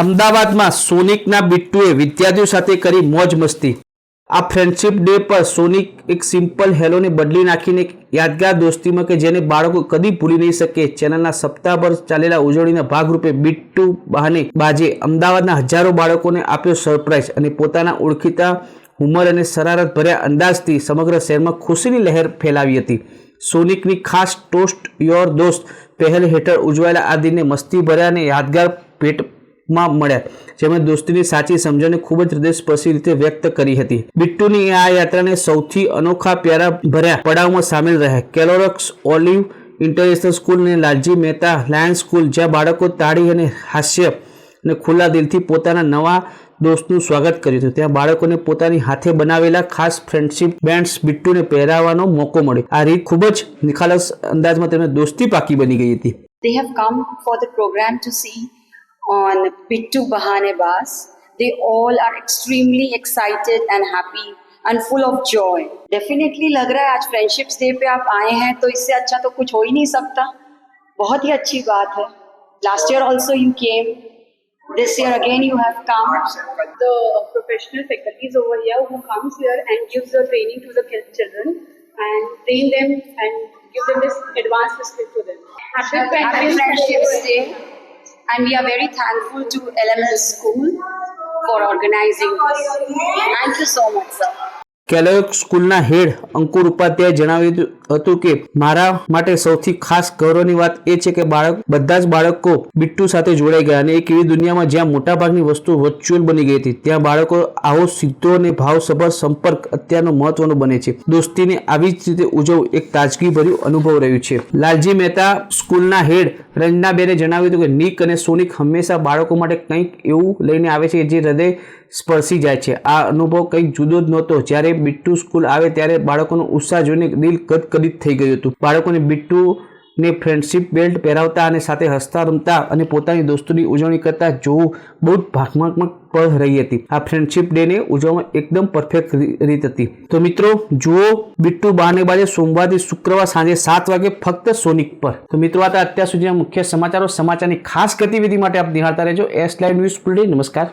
અમદાવાદમાં સોનિકના બિટ્ટુએ વિદ્યાર્થીઓ સાથે કરી મોજ મસ્તી. આ ફ્રેન્ડશિપ ડે પર સોનિક એક સિમ્પલ હેલોને બદલી નાખીને એક યાદગાર દોસ્તીમાં કે જેને બાળકો કદી ભૂલી નહીં શકે, ચેનલના સપ્તાહભર ચાલેલા ઉજવણીના ભાગરૂપે બિટ્ટુ બહાને બાજે અમદાવાદના હજારો બાળકોને આપ્યો સરપ્રાઇઝ અને પોતાના ઓળખીતા હુમર અને શરારત ભર્યા અંદાજથી સમગ્ર શહેરમાં ખુશીની લહેર ફેલાવી હતી. સોનિકની ખાસ ટોસ્ટ યોર દોસ્ત પહેલ હેઠળ ઉજવાયેલા આ દિને મસ્તી ભર્યા અને યાદગાર ભેટમાં મળ્યા જેમણે દોસ્તીની સાચી સમજણને ખૂબ જ હૃદયસ્પર્શી રીતે વ્યક્ત કરી હતી. બિટ્ટુની આ યાત્રાને સૌથી અનોખા પ્યારા ભર્યા પડાવમાં સામેલ રહ્યા. કેલોરક્સ ઓલિવ ઇન્ટરનેશનલ સ્કૂલ અને લાલજી મહેતા લાયન્સ સ્કૂલ, જ્યાં બાળકો તાળી અને હાસ્ય અને ખુલ્લા દિલથી પોતાના નવા દોસ્તનું સ્વાગત કર્યું હતું. ત્યાં બાળકોને પોતાની હાથે બનાવેલા ખાસ ફ્રેન્ડશિપ બેન્ડ્સ બિટ્ટુને પહેરાવવાનો મોકો મળ્યો. આ રીત ખૂબ જ નિખાલસ અંદાજમાં તેમને દોસ્તી પાકી બની ગઈ હતી. They have come for the program to see on Bittu Bahane Bas. They all are extremely excited and happy and full of joy. Definitely लग रहा है आज फ्रेंडशिप्स डे पे आप आए हैं तो इससे अच्छा तो कुछ हो ही नहीं सकता बहुत ही अच्छी बात है last year also you came this year again you have come the professional faculties over here who comes here and gives the training to the children and train them and give them this advanced skill to them. Happy Happy Friendships Day and we are very thankful to LML School for organizing this. Thank you so much sir. કેલોક સ્કૂલના head અંકુર ઉપાધ્યાય જણાવ્યું હતું કે, મારા માટે સૌથી ખાસ ગૌરવની વાત એ છે કે બાળક, બધા જ બાળકો બિટ્ટુ સાથે જોડાઈ ગયા અને એક એવી દુનિયામાં જ્યાં મોટાભાગની વસ્તુ વર્ચ્યુઅલ બની ગઈ હતી. ત્યાં બાળકો આવો સીધો અને ભાવસભર સંપર્ક અત્યારનો મહત્વનો બને છે. દોસ્તીને આવી જ રીતે ઉજવવું એક તાજગીભર્યું અનુભવ રહ્યું છે. લાલજી મહેતા સ્કૂલના હેડ રંજનાબેને જણાવ્યું હતું કે, નિક અને સોનિક હંમેશા બાળકો માટે કંઈક એવું લઈને આવે છે જે હૃદય સ્પર્શી જાય છે. આ અનુભવ કંઈક જુદો જ નહોતો. જ્યારે બિટ્ટુ સ્કૂલ આવે ત્યારે બાળકોનો ઉત્સાહ જોઈને દિલ કદકદિત થઈ ગયું હતું. બાળકોને બિટ્ટુને ફ્રેન્ડશિપ બેલ્ટ પહેરાવતા અને સાથે હસતા રમતા અને પોતાની દોસ્તોની ઉજવણી કરતા જોવું બહુ જ ભાવનાત્મક પળ રહી હતી. આ ફ્રેન્ડશિપ ડેને ઉજવવામાં એકદમ પરફેક્ટ રીત હતી. તો મિત્રો, જુઓ, બિટ્ટુ બાને બાજે સોમવારથી શુક્રવાર સાંજે સાત વાગે ફક્ત સોનિક પર. તો મિત્રો, આ અત્યાર સુધીના મુખ્ય સમાચારો, સમાચારની ખાસ ગતિવિધિ માટે આપ નિહાળતા રહેજો. એસ લાઈવ ન્યૂઝ ટુડે નમસ્કાર.